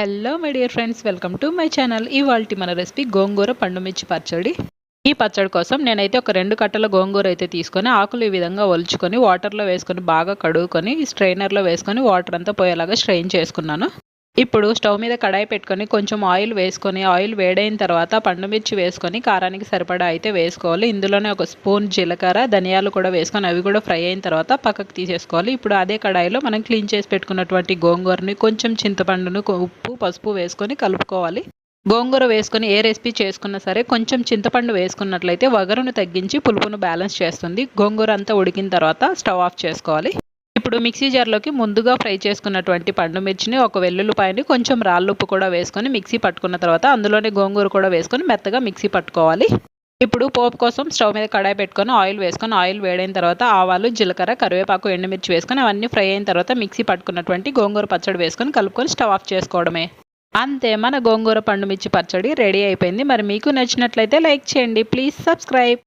Hello my dear friends welcome to my channel ఇవాళ మన recipe గోంగూర పండుమిర్చి పచ్చడి. ఈ పచ్చడి కోసం నేనైతే ఒక రెండు కట్టల గోంగూర అయితే తీసుకొని ఆకులు ఈ విధంగా ఒలుచుకొని వాటర్లో వేసుకొని బాగా కడుగుకొని స్ట్రైనర్లో వేసుకొని వాటర్ అంతా పోయేలాగా స్ట్రెయిన్ చేసుకున్నాను. ఇప్పుడు స్టవ్ మీద కడాయి పెట్టుకొని కొంచెం ఆయిల్ వేసుకొని ఆయిల్ వేడైన తర్వాత పండుమిర్చి వేసుకొని కారానికి సరిపడా అయితే వేసుకోవాలి. ఇందులోనే ఒక స్పూన్ జీలకర్ర ధనియాలు కూడా వేసుకొని అవి కూడా ఫ్రై అయిన తర్వాత పక్కకు తీసేసుకోవాలి. ఇప్పుడు అదే కడాయిలో మనం క్లీన్ చేసి పెట్టుకున్నటువంటి గోంగూరని కొంచెం చింతపండును ఉప్పు పసుపు వేసుకొని కలుపుకోవాలి. గోంగూర వేసుకొని ఏ రెసిపీ చేసుకున్నా సరే కొంచెం చింతపండు వేసుకున్నట్లయితే వగరును తగ్గించి పులుపును బ్యాలెన్స్ చేస్తుంది. గోంగూర అంతా ఉడికిన తర్వాత స్టవ్ ఆఫ్ చేసుకోవాలి. ఇప్పుడు మిక్సీ జార్లోకి ముందుగా ఫ్రై చేసుకున్నటువంటి పండు మిర్చిని ఒక వెల్లుల్లిపాయని కొంచెం రాళ్ళుప్పు కూడా వేసుకొని మిక్సీ పట్టుకున్న తర్వాత అందులోనే గోంగూర కూడా వేసుకొని మెత్తగా మిక్సీ పట్టుకోవాలి. ఇప్పుడు పోపు కోసం స్టవ్ మీద కడాయి పెట్టుకొని ఆయిల్ వేసుకొని ఆయిల్ వేడైన తర్వాత ఆవాలు జీలకర్ర కరివేపాకు ఎండుమిర్చి వేసుకొని అవన్నీ ఫ్రై అయిన తర్వాత మిక్సీ పట్టుకున్నటువంటి గోంగూర పచ్చడి వేసుకొని కలుపుకొని స్టవ్ ఆఫ్ చేసుకోవడమే. అంతే మన గోంగూర పండు మిర్చి పచ్చడి రెడీ అయిపోయింది. మరి మీకు నచ్చినట్లయితే లైక్ చేయండి. Please subscribe.